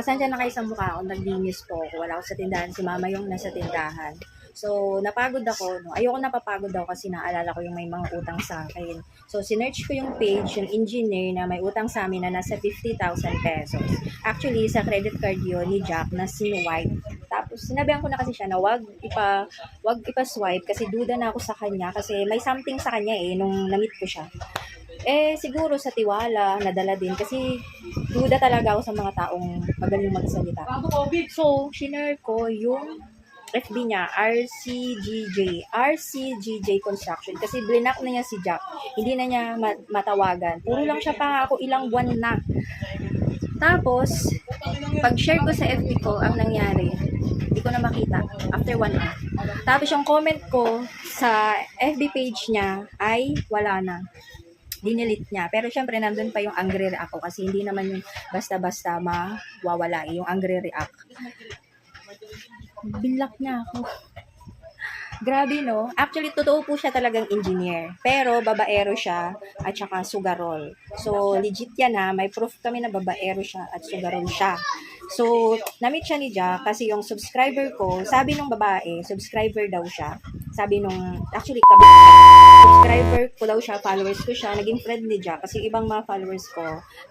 pasensya na kayo sa mukha ko, naglinis po ako. Wala ako sa tindahan, si mama yung nasa tindahan. So, napagod ako. No? Ayoko napapagod ako kasi naalala ko yung may mga utang sa akin. So, sinerch ko yung page, yung engineer na may utang sa amin na nasa 50,000 pesos. Actually, sa credit card yun ni Jack na sinwipe. Tapos, sinabihan ko na kasi siya na wag ipa, wag ipa-swipe kasi duda na ako sa kanya kasi may something sa kanya eh nung na-meet ko siya. Eh, siguro sa tiwala, nadala din kasi duda talaga ako sa mga taong magaling magsalita. So, shinare ko yung FB niya, RCGJ, RCGJ Construction. Kasi blinak na niya si Jack. Hindi na niya ma- matawagan. Puro lang siya pangako ilang buwan na. Tapos, pag-share ko sa FB ko, ang nangyari, hindi ko na makita after one hour. Tapos yung comment ko sa FB page niya ay wala na. Dinilit niya. Pero syempre, nandun pa yung angry react ko kasi hindi naman yung basta-basta mawawala eh, yung angry react. Binlock niya ako. Grabe, no? Actually, totoo po siya talagang engineer. Pero, babaero siya at saka sugarol. So, legit yan ha. May proof kami na babaero siya at sugarol siya. So, na-meet siya ni Jack kasi yung subscriber ko, sabi nung babae, subscriber daw siya. Sabi nung, actually, kab- subscriber ko daw siya, followers ko siya, naging friend ni Jack. Kasi ibang mga followers ko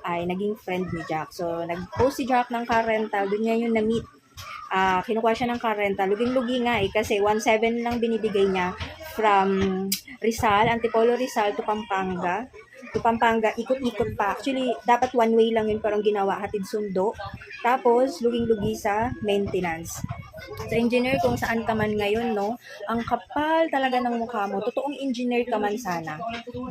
ay naging friend ni Jack. So, nag-post si Jack ng car rental, doon niya yung na-meet ah kinukuha siya ng car rental. Luging-lugi nga eh, kasi 1.7 lang binibigay niya from Rizal, Antipolo Rizal to Pampanga. To Pampanga, ikot-ikot pa. Actually, dapat one way lang yun parang ginawa, hatid sundo. Tapos, luging-lugi sa maintenance. Sa engineer, kung saan ka man ngayon, no? Ang kapal talaga ng mukha mo. Totoong engineer ka man sana.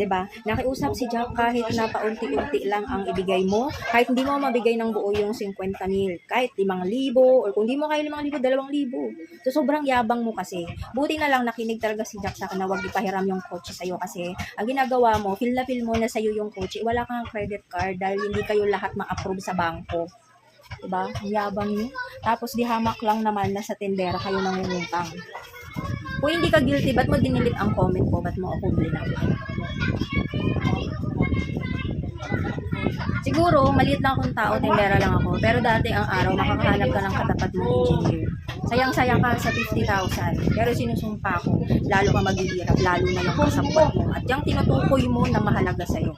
ba? Nakiusap si Jack kahit na paunti-unti lang ang ibigay mo. Kahit hindi mo mabigay ng buo yung 50 mil. Kahit 5,000 or kung di mo kaya 5,000, 2,000. So, sobrang yabang mo kasi. Buti na lang nakinig talaga si Jack sa akin na huwag ipahiram yung kotse sa'yo kasi ang ginagawa mo, feel na feel mo na sa'yo yung kotse. Wala kang credit card dahil hindi kayo lahat ma-approve sa bangko. Diba? Ang yabang nyo. Tapos di hamak lang naman na sa tindera kayo nangungutang. Kung hindi ka guilty, ba't mo dinilit ang comment ko? Ba't mo ako blinak? Siguro, maliit lang akong tao, tindera lang ako. Pero dati ang araw, makakahanap ka ng katapat mong engineer. Sayang-sayang ka sa 50,000. Pero sinusumpa ko, lalo ka maghihirap, lalo na yung kasabot mo. At yung tinutukoy mo na mahalaga sa'yo.